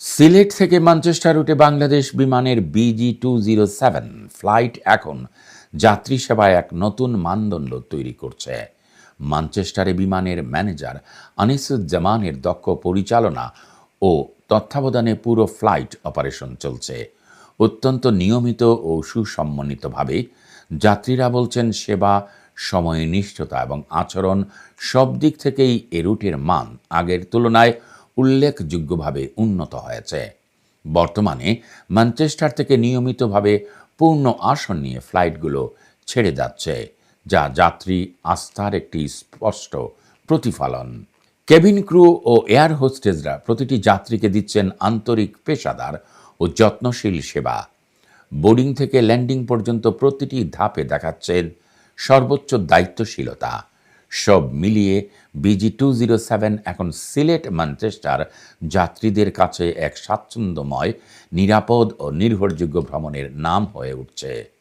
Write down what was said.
সিলেট থেকে ম্যানচেস্টার রুটে বাংলাদেশ বিমানের BG two zero seven flight এখন যাত্রী সেবায় এক নতুন মানদণ্ড তৈরি করছে। ম্যানচেস্টারে বিমানের ম্যানেজার আনিসুজ্জামানের দক্ষ পরিচালনা ও তত্ত্বাবধানে পুরো ফ্লাইট অপারেশন চলছে। অত্যন্ত নিয়মিত ও সুসম্মানিতভাবে যাত্রীরা বলছেন সেবা সময়নিষ্ঠতা এবং আচরণ সব দিক থেকেই এ রুটের মান আগের তুলনায় উল্লেখযোগ্যভাবে উন্নত হয়েছে। বর্তমানে ম্যানচেস্টার থেকে নিয়মিতভাবে পূর্ণ আসন নিয়ে ফ্লাইটগুলো ছেড়ে যাচ্ছে, যা যাত্রী আস্থার একটি স্পষ্ট প্রতিফলন। কেবিন ক্রু ও এয়ার হোস্টেসরা প্রতিটি যাত্রীকে দিচ্ছেন আন্তরিক পেশাদার ও যত্নশীল সেবা। বোর্ডিং থেকে ল্যান্ডিং পর্যন্ত প্রতিটি ধাপে দেখাচ্ছেন সর্বোচ্চ দায়িত্বশীলতা। সব মিলিয়ে বিজি টু জিরো সেভেন এখন সিলেট, ম্যানচেস্টার যাত্রীদের কাছে এক স্বাচ্ছন্দ্যময়, নিরাপদ ও নির্ভরযোগ্য ভ্রমণের নাম হয়ে উঠছে।